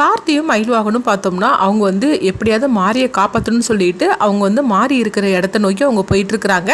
கார்த்தியும் மயில்வாகனும் பார்த்தோம்னா அவங்க வந்து எப்படியாவது மாரியை காப்பாற்றணும்னு சொல்லிட்டு அவங்க வந்து மாறி இருக்கிற இடத்த நோக்கி அவங்க போயிட்டுருக்குறாங்க.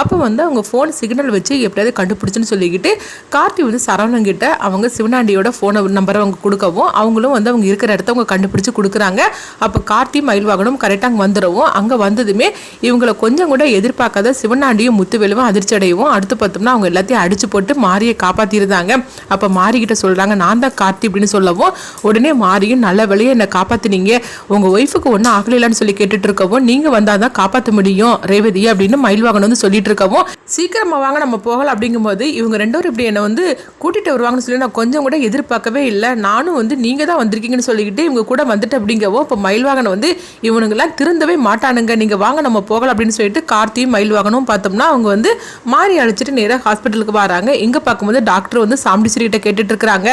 அப்போ வந்து அவங்க ஃபோன் சிக்னல் வச்சு எப்படியாவது கண்டுபிடிச்சுன்னு சொல்லிக்கிட்டு கார்த்தி வந்து சரவணங்கிட்ட அவங்க சிவனாண்டியோட ஃபோனை நம்பரை அவங்க கொடுக்கவும் அவங்களும் வந்து அவங்க இருக்கிற இடத்த அவங்க கண்டுபிடிச்சு கொடுக்குறாங்க. அப்போ கார்த்தி மயில்வாகனும் கரெக்டாக அங்கே வந்துடவும் அங்கே வந்ததுமே இவங்களை கொஞ்சம் கூட எதிர்பார்க்காத சிவனாண்டியும் முத்துவேலுவும் அதிர்ச்சி அடையவும் அடுத்து பார்த்தோம்னா அவங்க எல்லாத்தையும் அடிச்சு போட்டு மாரியை காப்பாற்றிருந்தாங்க அப்போ மாரிக்கிட்ட சொல்கிறாங்க நான் தான் கார்த்தி அப்படின்னு சொல்லவும் உடனே மாதிரியும் நல்ல வழியை என்னை காப்பாற்றினீங்க உங்கள் ஒய்ஃபுக்கு ஒன்றும் ஆகலைன்னு சொல்லி கேட்டுட்டு இருக்கவும் நீங்கள் வந்தால் தான் காப்பாற்ற முடியும் ரேவதி அப்படின்னு மயில்வாகன் வந்து சொல்லிட்டு இருக்கவும் சீக்கிரமாக வாங்க நம்ம போகலாம் அப்படிங்கும்போது இவங்க ரெண்டு பேரும் இப்படி என்னை வந்து கூட்டிகிட்டு வருவாங்கன்னு சொல்லி நான் கொஞ்சம் கூட எதிர்பார்க்கவே இல்லை. நானும் வந்து நீங்கள் தான் வந்திருக்கீங்கன்னு சொல்லிக்கிட்டு இவங்க கூட வந்துட்டு அப்படிங்கவோ இப்போ மயில்வாகனை வந்து இவனுங்கெல்லாம் திருந்தவே மாட்டானுங்க. நீங்கள் வாங்க நம்ம போகலாம் அப்படின்னு சொல்லிட்டு கார்த்தியும் மயில்வாகனும் பார்த்தோம்னா அவங்க வந்து மாறி அழைச்சிட்டு நேராக ஹாஸ்பிட்டலுக்கு வராங்க. இங்கே பார்க்கும்போது டாக்டர் வந்து சாம்பிடிஸ்ரீ கிட்ட கேட்டுட்டு இருக்கிறாங்க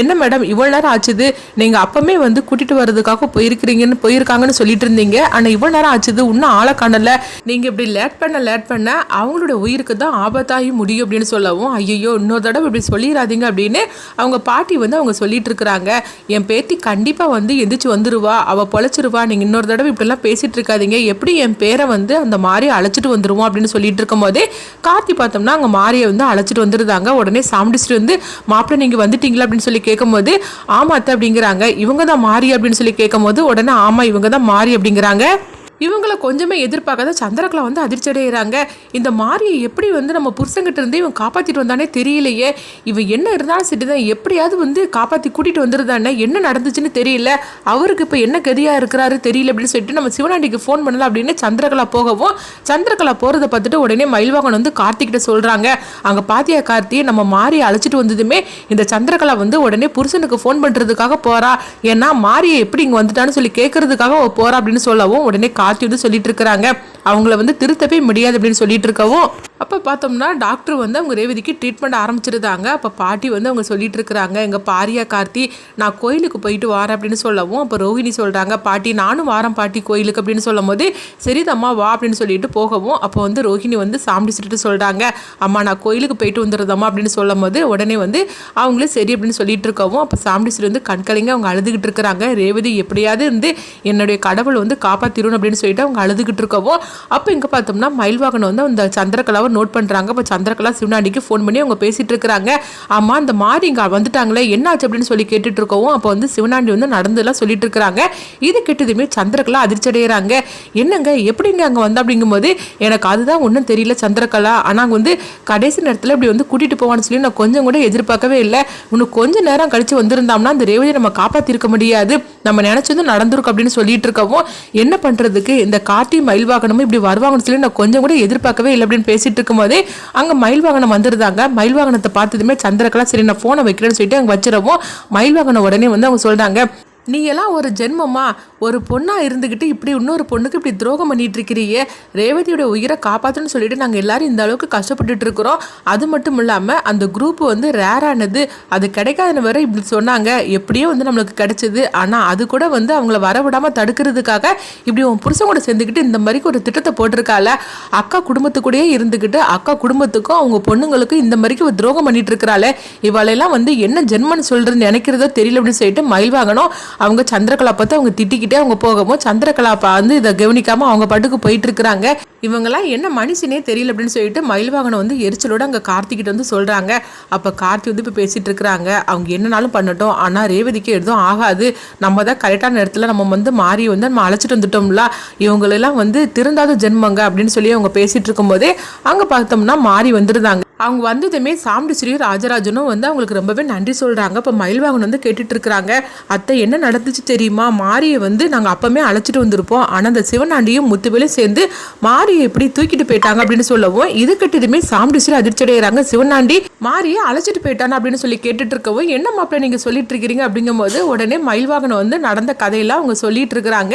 என்ன மேடம் இவ்வளோ நேரம் ஆச்சுது? நீங்கள் அப்பமே வந்து கூட்டிட்டு வர்றதுக்காக போயிருக்கிறீங்கன்னு போயிருக்காங்கன்னு சொல்லிட்டு இருந்தீங்க. ஆனால் இவ்வளோ நேரம் ஆச்சுது இன்னும் ஆளை காணல. நீங்கள் இப்படி லேட் பண்ண லேட் பண்ண அவங்களோட உயிருக்கு தான் ஆபத்தாகி முடியும் அப்படின்னு சொல்லவும் ஐயோ இன்னொரு தடவை இப்படி சொல்லிடாதீங்க அப்படின்னு அவங்க பாட்டி வந்து அவங்க சொல்லிட்டு இருக்கிறாங்க. என் பேத்தி கண்டிப்பாக வந்து எந்திரிச்சு வந்துருவா. அவள் பொழைச்சிருவா. நீங்கள் இன்னொரு தடவை இப்படிலாம் பேசிட்டு இருக்காதீங்க. எப்படி என் பேரை வந்து அந்த மாதிரி அழைச்சிட்டு வந்துருவோம் அப்படின்னு சொல்லிட்டு இருக்கும்போதே கார்த்தி பார்த்தோம்னா அங்கே மாரியை வந்து அழைச்சிட்டு வந்துருந்தாங்க. உடனே சாம்பிடிச்சிட்டு வந்து மாப்பிள்ளை நீங்கள் வந்துட்டீங்களா? அப்படின்னு சொல்லி கேட்கும்போது ஆமா அப்படிங்கிறாங்க. இவங்க தான் மாறி அப்படின்னு சொல்லி கேட்கும்போது உடனே ஆமா இவங்க தான் மாறி அப்படிங்கிறாங்க. இவங்கள கொஞ்சமே எதிர்பார்க்காத சந்திரகலா வந்து அதிர்ச்சி அடைகிறாங்க இந்த மாரியை எப்படி வந்து நம்ம புருஷங்கிட்ட இருந்து இவன் காப்பாற்றிட்டு வந்தானே தெரியலையே. இவன் என்ன இருந்தாலும் சரிதான். எப்படியாவது வந்து காப்பாற்றி கூட்டிகிட்டு வந்துருந்தானே என்ன நடந்துச்சுன்னு தெரியல. அவருக்கு இப்போ என்ன கதியாக இருக்கிறாரு தெரியல அப்படின்னு சொல்லிட்டு நம்ம சிவனாண்டிக்கு ஃபோன் பண்ணலாம் அப்படின்னு சந்திரகலா போகவும் சந்திரகலா போகிறத பார்த்துட்டு உடனே மயில்வாகன் வந்து கார்த்திகிட்ட சொல்கிறாங்க அங்கே பாத்தியா கார்த்தியை நம்ம மாரியை அழைச்சிட்டு வந்ததுமே இந்த சந்திரகலா வந்து உடனே புருஷனுக்கு ஃபோன் பண்ணுறதுக்காக போகிறா ஏன்னா மாரியை எப்படி இங்கே வந்துட்டான்னு சொல்லி கேட்கறதுக்காக போகிறா அப்படின்னு சொல்லவும் உடனே கார்த்தி வந்து சொல்லிட்டு இருக்கிறாங்க. அவங்கள வந்து திருத்தவே முடியாது அப்படின்னு சொல்லிட்டு இருக்கவும் அப்போ பார்த்தோம்னா டாக்டர் வந்து அவங்க ரேவதிக்கு ட்ரீட்மெண்ட் ஆரம்பிச்சிருந்தாங்க அப்போ பாட்டி வந்து அவங்க சொல்லிட்டு இருக்கிறாங்க எங்கள் பாரியா கார்த்தி நான் கோயிலுக்கு போயிட்டு வரேன் அப்படின்னு சொல்லவும் அப்போ ரோஹிணி சொல்கிறாங்க பாட்டி நானும் வாரம் பாட்டி கோயிலுக்கு அப்படின்னு சொல்லும் போது சரிதம்மா வா அப்படின்னு சொல்லிட்டு போகவும் அப்போ வந்து ரோஹிணி வந்து சாம்பிடிச்சிட்டு சொல்கிறாங்க அம்மா நான் கோயிலுக்கு போயிட்டு வந்துடுறதம்மா அப்படின்னு சொல்லும் போது உடனே வந்து அவங்களே சரி அப்படின்னு சொல்லிட்டு இருக்கவும் அப்போ சாம்பிடிச்சிட்டு வந்து கண்கலைங்க அவங்க அழுதுகிட்டு இருக்கிறாங்க. ரேவதி எப்படியாவது இருந்து என்னுடைய கடவுள் வந்து காப்பாத்திரும் அப்படின்னு சொல்லிட்டு அவங்க அழுதுகிட்டு இருக்கவும் அப்போ இங்கே பார்த்தோம்னா மயில்வாகன் வந்து அந்த சந்திரகலாவை நோட் பண்ணுறாங்க இப்போ சந்திரகலா சிவனாண்டிக்கு ஃபோன் பண்ணி அவங்க பேசிகிட்டு இருக்கிறாங்க. ஆமாம் அந்த மாதிரி இங்கே வந்துட்டாங்களே என்னாச்சு அப்படின்னு சொல்லி கேட்டுட்டு இருக்கவும் அப்போ வந்து சிவனாண்டி வந்து நடந்துலாம் சொல்லிட்டு இருக்கிறாங்க. இது கெட்டதுமே சந்திரகலா அதிர்ச்சி அடைகிறாங்க என்னங்க எப்படிங்க அங்கே வந்து அப்படிங்கும்போது எனக்கு அதுதான் ஒன்றும் தெரியல சந்திரகலா. ஆனால் வந்து கடைசி நேரத்தில் இப்படி வந்து கூட்டிகிட்டு போவான்னு சொல்லி நான் கொஞ்சம் கூட எதிர்பார்க்கவே இல்லை. இன்னும் கொஞ்ச நேரம் கழிச்சு வந்திருந்தோம்னா அந்த ரேவதியை நம்ம காப்பாற்றிருக்க முடியாது. நம்ம நினச்சதும் நடந்திருக்கும் அப்படின்னு சொல்லிட்டு இருக்கவும் என்ன பண்ணுறதுக்கு இந்த காட்டி மயில் வாகனமும் இப்படி வருவாங்கன்னு சொல்லி நான் கொஞ்சம் கூட எதிர்பார்க்கவே இல்லை அப்படின்னு பேசிட்டு இருக்கும்போதே அங்கே மயில் வாகனம் வந்துருந்தாங்க. மயில் வாகனத்தை பார்த்ததுமே சந்திரகலா சரி நான் ஃபோனை வைக்கிறேன்னு சொல்லிட்டு அங்கே வச்சிடவும் மயில் வாகனம் உடனே வந்து அவங்க சொல்கிறாங்க நீ எல்லாம் ஒரு ஜென்மமா? ஒரு பொண்ணாக இருந்துக்கிட்டு இப்படி இன்னொரு பொண்ணுக்கு இப்படி துரோகம் பண்ணிட்டு இருக்கிறியே ரேவதியோட உயிரை காப்பாற்றுன்னு சொல்லிட்டு நாங்கள் எல்லாரும் இந்த அளவுக்கு கஷ்டப்பட்டுட்டு இருக்கிறோம். அது மட்டும் இல்லாமல் அந்த குரூப் வந்து ரேரானது அது கிடைக்காதன வரை இப்படி சொன்னாங்க. எப்படியோ வந்து நம்மளுக்கு கிடைச்சது. ஆனால் அது கூட வந்து அவங்கள வரவிடாமல் தடுக்கிறதுக்காக இப்படி உன் புருஷன் கூட சேர்ந்துக்கிட்டு இந்த மாதிரி ஒரு திட்டத்தை போட்டிருக்கால? அக்கா குடும்பத்துக்கூடயே இருந்துக்கிட்டு அக்கா குடும்பத்துக்கும் அவங்க பொண்ணுங்களுக்கும் இந்த மாதிரிக்கு ஒரு துரோகம் பண்ணிட்டு இருக்கிறாளே இவளெல்லாம் வந்து என்ன ஜென்மன்னு சொல்றதுன்னு நினைக்கிறதோ தெரியல அப்படின்னு சொல்லிட்டு மயில் வாங்கணும் அவங்க சந்திரகலா பார்த்து அவங்க திட்டிக்கிட்டே அவங்க போகவும் சந்திரகலா வந்து இதை கவனிக்காம அவங்க பாட்டுக்கு போயிட்டு இருக்கிறாங்க இவங்கெல்லாம் என்ன மனுஷனே தெரியல அப்படின்னு சொல்லிட்டு மயில்வாகனம் வந்து எரிச்சலோட அங்கே கார்த்திகிட்ட வந்து சொல்கிறாங்க அப்போ கார்த்தி வந்து இப்போ பேசிகிட்டு இருக்கிறாங்க அவங்க என்னனாலும் பண்ணட்டும். ஆனால் ரேவதிக்கு எதுவும் ஆகாது. நம்ம தான் கரெக்டான நேரத்தில் நம்ம வந்து மாறி வந்து நம்ம அழைச்சிட்டு வந்துட்டோம்ல. இவங்களெல்லாம் வந்து திருந்தாத ஜென்மங்க அப்படின்னு சொல்லி அவங்க பேசிகிட்டு இருக்கும்போதே அங்கே பார்த்தோம்னா மாறி வந்துருந்தாங்க. அவங்க வந்ததுமே சாம்பிடிச்சிரி ராஜராஜனும் வந்து அவங்களுக்கு ரொம்பவே நன்றி சொல்கிறாங்க இப்போ மயில்வாகன் வந்து கேட்டுட்டு இருக்கிறாங்க அத்தை என்ன நடந்துச்சு தெரியுமா? மாரியை வந்து நாங்கள் அப்போமே அழைச்சிட்டு வந்திருப்போம். ஆனால் அந்த சிவனாண்டியும் முத்துவேலும் சேர்ந்து மாரியை எப்படி தூக்கிட்டு போயிட்டாங்க அப்படின்னு சொல்லவும் இது கட்டதுமே சாம்பிடிச்சிரி அதிர்ச்சி அடைகிறாங்க சிவனாண்டி மாரியை அழைச்சிட்டு போயிட்டானா? அப்படின்னு சொல்லி கேட்டுட்டு இருக்கவும் என்ன மாப்பிள்ள நீங்கள் சொல்லிட்டு இருக்கிறீங்க அப்படிங்கும்போது உடனே மயில்வாகன் வந்து நடந்த கதையெல்லாம் அவங்க சொல்லிட்டு இருக்கிறாங்க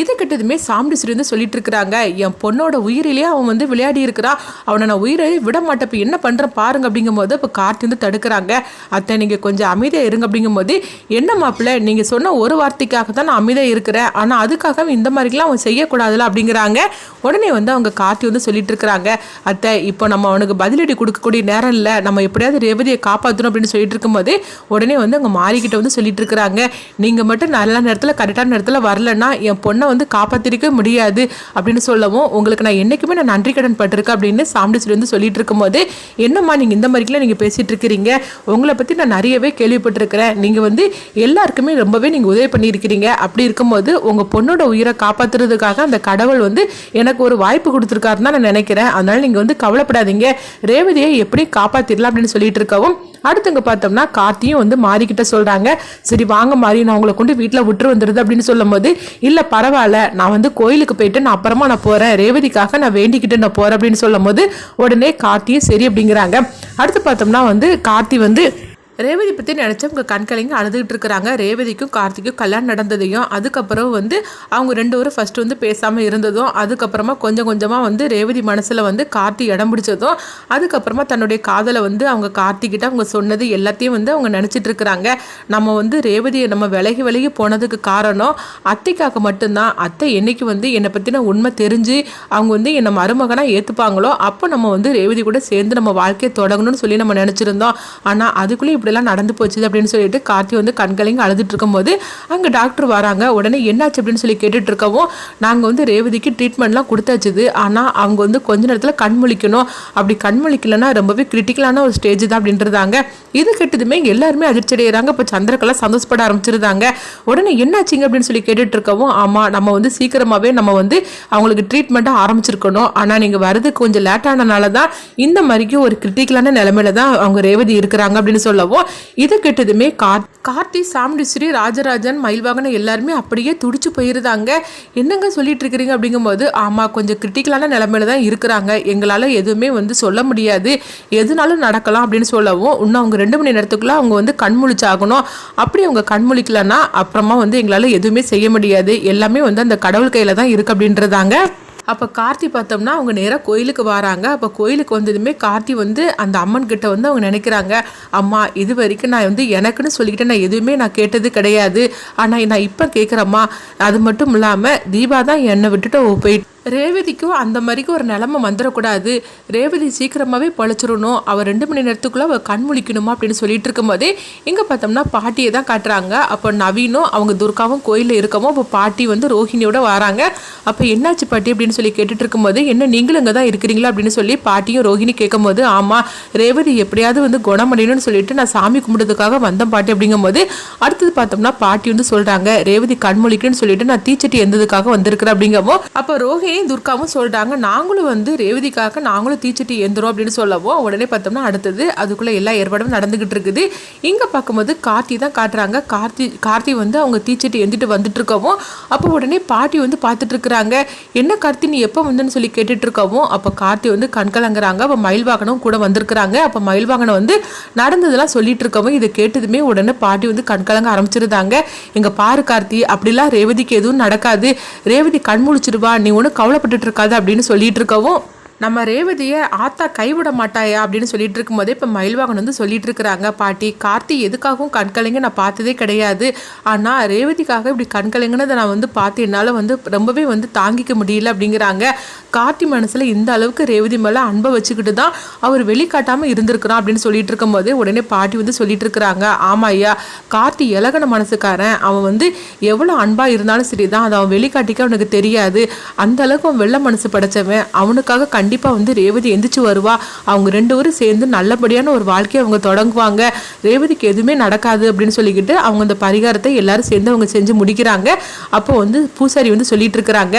இது கட்டதுமே சாம்பிடிச்சிரி வந்து சொல்லிட்டு இருக்கிறாங்க என் பொண்ணோட உயிரிலேயே அவன் வந்து விளையாடி இருக்கிறான் அவனை நான் உயிரை விட மாட்டேன். என்ன பண்ணுறேன் பாருங்க அப்படிங்கும்போது இப்போ கார்த்தி வந்து தடுக்கிறாங்க. அத்தை நீங்கள் கொஞ்சம் அமைதியாக இருங்க அப்படிங்கும்போது என்ன மாப்பிள்ளை நீங்கள் சொன்ன ஒரு வார்த்தைக்காக தான் நான் அமைதியாக இருக்கிறேன். ஆனால் அதுக்காக இந்த மாதிரிலாம் அவன் செய்யக்கூடாதுல அப்படிங்கிறாங்க. உடனே வந்து அவங்க கார்த்தி வந்து சொல்லிட்டு இருக்கிறாங்க. அத்தை இப்போ நம்ம அவனுக்கு பதிலடி கொடுக்கக்கூடிய நேரம் இல்லை. நம்ம எப்படியாவது ரேவதியை காப்பாற்றணும் அப்படின்னு சொல்லிட்டு இருக்கும்போது உடனே வந்து அவங்க மாறிக்கிட்ட வந்து சொல்லிட்டு இருக்கிறாங்க. நீங்கள் மட்டும் நல்ல நேரத்தில் கரெக்டான நேரத்தில் வரலன்னா என் பொண்ணை வந்து காப்பாற்றிருக்க முடியாது அப்படின்னு சொல்லவும் உங்களுக்கு நான் என்றைக்குமே நான் நன்றி கடன் பட்டிருக்கேன் அப்படின்னு சாமிடிஸ்வரி வந்து சொல்லிட்டு இருக்கும்போது என்னம்மா நீங்கள் இந்த மாதிரிக்கெலாம் நீங்கள் பேசிகிட்டு இருக்கிறீங்க? உங்களை பற்றி நான் நிறையவே கேள்விப்பட்டிருக்கிறேன். நீங்கள் வந்து எல்லாருக்குமே ரொம்பவே நீங்கள் உதவி பண்ணியிருக்கிறீங்க. அப்படி இருக்கும்போது உங்கள் பொண்ணோட உயிரை காப்பாற்றுறதுக்காக அந்த கடவுள் வந்து எனக்கு ஒரு வாய்ப்பு கொடுத்துருக்காருன்னு தான் நான் நினைக்கிறேன். அதனால் நீங்கள் வந்து கவலைப்படாதீங்க. ரேவதியை எப்படி காப்பாற்றிடலாம் அப்படின்னு சொல்லிட்டு இருக்கவும் அடுத்தவங்க பார்த்தோம்னா கார்த்தியும் வந்து மாறிக்கிட்ட சொல்கிறாங்க சரி வாங்க மாறி நான் உங்களை கொண்டு வீட்டில் விட்டுரு வந்துடுது அப்படின்னு சொல்லும் போது இல்லை பரவாயில்ல. நான் வந்து கோயிலுக்கு போயிட்டு நான் அப்புறமா நான் போகிறேன் ரேவதிக்காக நான் வேண்டிக்கிட்டு நான் போகிறேன் அப்படின்னு சொல்லும் போது உடனே கார்த்தியும் சரி அப்படிங்கிறாங்க. அடுத்து பார்த்தோம்னா வந்து கார்த்தி வந்து ரேவதி பற்றி நினச்சவங்க கண்கலைங்க அழுதுகிட்டு இருக்கிறாங்க. ரேவதிக்கும் கார்த்திக்கும் கல்யாணம் நடந்ததையும் அதுக்கப்புறம் வந்து அவங்க ரெண்டு பேரும் ஃபஸ்ட்டு வந்து பேசாமல் இருந்ததும் அதுக்கப்புறமா கொஞ்சம் கொஞ்சமாக வந்து ரேவதி மனசில் வந்து கார்த்தி இடம் பிடிச்சதும் அதுக்கப்புறமா தன்னுடைய காதலை வந்து அவங்க கார்த்திக்கிட்ட அவங்க சொன்னது எல்லாத்தையும் வந்து அவங்க நினச்சிட்டு இருக்கிறாங்க. நம்ம வந்து ரேவதியை நம்ம விலகி விலகி போனதுக்கு காரணம் அத்தைக்காக மட்டும்தான். அத்தை என்னைக்கு வந்து என்னை பற்றின உண்மை தெரிஞ்சு அவங்க வந்து என்னை மருமகனாக ஏற்றுப்பாங்களோ அப்போ நம்ம வந்து ரேவதி கூட சேர்ந்து நம்ம வாழ்க்கையை தொடங்கணும்னு சொல்லி நம்ம நினச்சிருந்தோம். ஆனால் அதுக்குள்ளேயும் இப்படிலாம் நடந்து போச்சு அப்படின்னு சொல்லிட்டு கார்த்தி வந்து கண்களையும் அழுதுட்டு இருக்கும்போது அங்கே டாக்டர் வராங்க. உடனே என்னாச்சு அப்படின்னு சொல்லி கேட்டுட்டு இருக்கவும் நாங்கள் வந்து ரேவதிக்கு ட்ரீட்மெண்ட்லாம் கொடுத்தாச்சுது. ஆனால் அவங்க வந்து கொஞ்ச நேரத்தில் கண் முழிக்கணும். அப்படி கண் முழிக்கலன்னா ரொம்பவே கிரிட்டிக்கலான ஒரு ஸ்டேஜ் தான் அப்படின்றதாங்க. இது கெட்டதுமே எல்லாருமே அதிர்ச்சி அடைகிறாங்க இப்போ சந்திரக்கெல்லாம் சந்தோஷப்பட ஆரம்பிச்சிருந்தாங்க. உடனே என்னாச்சுங்க அப்படின்னு சொல்லி கேட்டுட்டு இருக்கவும் ஆமாம் நம்ம வந்து சீக்கிரமாகவே நம்ம வந்து அவங்களுக்கு ட்ரீட்மெண்ட்டாக ஆரம்பிச்சிருக்கணும். ஆனால் நீங்கள் வரது கொஞ்சம் லேட் ஆனனால தான் இந்த மாதிரிக்கு ஒரு கிரிட்டிக்கலான நிலமையில தான் அவங்க ரேவதி இருக்கிறாங்க அப்படின்னு சொல்லவும் இது கெட்டதுமே கார் கார்த்தி சாமுண்டீஸ்வரி ராஜராஜன் மயில்வாகனம் எல்லாருமே அப்படியே துடிச்சு போயிருந்தாங்க என்னங்க சொல்லிட்டு இருக்கிறீங்க அப்படிங்கும்போது ஆமாம் கொஞ்சம் கிரிட்டிக்கலான நிலமையில தான் இருக்கிறாங்க. எங்களால் எதுவுமே வந்து சொல்ல முடியாது. எதுனாலும் நடக்கலாம் அப்படின்னு சொல்லவும் இன்னும் அவங்க ரெண்டு மணி நேரத்துக்குள்ள அவங்க வந்து கண்முழிச்சாகணும் அப்படி அவங்க கண்முழிக்கலன்னா அப்புறமா வந்து எங்களால் எதுவுமே செய்ய முடியாது. எல்லாமே வந்து அந்த கடவுள் கையில் தான் இருக்குது அப்படின்றதாங்க. அப்போ கார்த்தி பார்த்தோம்னா அவங்க நேராக கோயிலுக்கு வராங்க. அப்போ கோயிலுக்கு வந்ததுமே கார்த்தி வந்து அந்த அம்மன் கிட்ட வந்து அவங்க நினைக்கிறாங்க அம்மா இது வரைக்கும் நான் வந்து எனக்குன்னு சொல்லிக்கிட்டு நான் எதுவுமே நான் கேட்டது கிடையாது. ஆனால் நான் இப்போ கேட்குறேம்மா அது மட்டும் இல்லாமல் தீபா தான் என்னை விட்டுட்டு போயிட்டு ரேவதிக்கும் அந்த மாதிரிக்கு ஒரு நிலமை வந்துடக்கூடாது. ரேவதி சீக்கிரமாகவே பழச்சிடணும். அவள் ரெண்டு மணி நேரத்துக்குள்ளே அவள் கண் முழிக்கணுமா அப்படின்னு சொல்லிட்டு இருக்கும்போதே இங்கே பார்த்தோம்னா பாட்டியை தான் காட்டுறாங்க. அப்போ நவீனும் அவங்க துர்காவும் கோயிலில் இருக்கவும் அப்போ பாட்டி வந்து ரோஹிணியோட வராங்க. அப்போ என்னாச்சு பாட்டி அப்படின்னு சொல்லி கேட்டுட்டு இருக்கும்போது என்ன நீங்களும் இங்கே தான் இருக்கிறீங்களா அப்படின்னு சொல்லி பாட்டியும் ரோஹிணி கேட்கும்போது ஆமாம் ரேவதி எப்படியாவது வந்து குணமடையணும்னு சொல்லிட்டு நான் சாமி கும்பிடுறதுக்காக வந்தேன் பாட்டி அப்படிங்கும்போது அடுத்தது பார்த்தோம்னா பாட்டி வந்து சொல்கிறாங்க ரேவதி கண்மொழிக்கணும்னு சொல்லிட்டு நான் தீச்சட்டி எந்ததுக்காக வந்திருக்கிறேன் அப்படிங்கவோ அப்போ ரோஹிணி துர்காவும் சொல்லிட்டாங்க நாங்களும் வந்து ரேவதிக்காக நாங்களும் தீச்சட்டி ஏந்துறோம் அப்படின்னு சொல்லவும் உடனே பார்த்தோம்னா அடுத்தது அதுக்குள்ளே எல்லா ஏற்பாடும் நடந்துக்கிட்டு இருக்குது. இங்கே பார்க்கும்போது கார்த்தி தான் காட்டுறாங்க. கார்த்தி கார்த்தி வந்து அவங்க தீச்சட்டி எந்திட்டு வந்துட்டு இருக்கவும் அப்போ உடனே பாட்டி வந்து பார்த்துட்டு இருக்கிறாங்க என்ன கார்த்தி நீ எப்போ வந்துன்னு சொல்லி கேட்டுட்டு இருக்கவும் அப்போ கார்த்தி வந்து கண்கலங்குறாங்க அப்போ மயில் வாகனம் கூட வந்திருக்கிறாங்க. அப்போ மயில் வாகனம் வந்து நடந்ததெல்லாம் சொல்லிட்டு இருக்கவும் இதை கேட்டதுமே உடனே பாட்டி வந்து கண்கலங்க ஆரம்பிச்சிருந்தாங்க. எங்கள் பாரு கார்த்தி அப்படிலாம் ரேவதிக்கு எதுவும் நடக்காது. ரேவதி கண் முழிச்சிருவா நீ ஒன்று கவலைப்பட்டுட்டு இருக்காது அப்படின்னு சொல்லிட்டு இருக்கவும் நம்ம ரேவதியை ஆத்தா கைவிட மாட்டாயா அப்படின்னு சொல்லிட்டு இருக்கும்போதே இப்போ மயில்வாகன் வந்து சொல்லிட்டு இருக்கிறாங்க பாட்டி கார்த்தி எதுக்காகவும் கண்கலைங்க நான் பார்த்ததே கிடையாது. ஆனால் ரேவதிக்காக இப்படி கண்கலைங்கன்னு நான் வந்து பார்த்து என்னால் வந்து ரொம்பவே வந்து தாங்கிக்க முடியல அப்படிங்கிறாங்க. கார்த்தி மனசில் இந்த அளவுக்கு ரேவதி மேலே அன்பை வச்சுக்கிட்டு தான் அவர் வெளிக்காட்டாமல் இருந்திருக்கிறான் அப்படின்னு சொல்லிட்டு இருக்கும்போது உடனே பாட்டி வந்து சொல்லிட்டு இருக்கிறாங்க. ஆமா ஐயா கார்த்தி இலகன மனசுக்காரன். அவன் வந்து எவ்வளோ அன்பாக இருந்தாலும் சரி தான் அதை அவன் வெளிக்காட்டிக்க அவனுக்கு தெரியாது. அந்த அளவுக்கு அவன் வெள்ள மனசு படைச்சவன். அவனுக்காக கண்டிப்பாக வந்து ரேவதி எந்திரிச்சு வருவா. அவங்க ரெண்டு பேரும் சேர்ந்து நல்லபடியான ஒரு வாழ்க்கையை அவங்க தொடங்குவாங்க. ரேவதிக்கு எதுவுமே நடக்காது அப்படின்னு சொல்லிக்கிட்டு அவங்க அந்த பரிகாரத்தை எல்லாரும் சேர்ந்து அவங்க செஞ்சு முடிக்கிறாங்க. அப்போ வந்து பூசாரி வந்து சொல்லிட்டு இருக்கிறாங்க.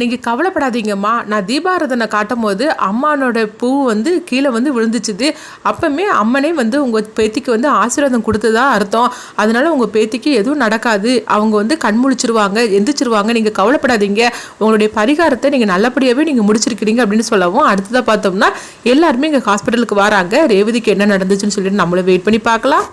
நீங்கள் கவலைப்படாதீங்கம்மா. நான் தீபாரதனை காட்டும் போது அம்மானோட பூ வந்து கீழே வந்து விழுந்துச்சுது. அப்பவுமே அம்மனே வந்து உங்கள் பேத்திக்கு வந்து ஆசீர்வாதம் கொடுத்ததா அர்த்தம். அதனால் உங்கள் பேத்திக்கு எதுவும் நடக்காது. அவங்க வந்து கண்முழிச்சிருவாங்க எந்திரிச்சிருவாங்க. நீங்கள் கவலைப்படாதீங்க. உங்களுடைய பரிகாரத்தை நீங்கள் நல்லபடியாகவே நீங்கள் முடிச்சிருக்கிறீங்க அப்படின்னு சொல்லவும் அடுத்ததாக பார்த்தோம்னா எல்லாருமே இங்கே ஹாஸ்பிட்டலுக்கு வராங்க. ரேவதிக்கு என்ன நடந்துச்சுன்னு சொல்லிட்டு நம்மளும் வெயிட் பண்ணி பார்க்கலாம்.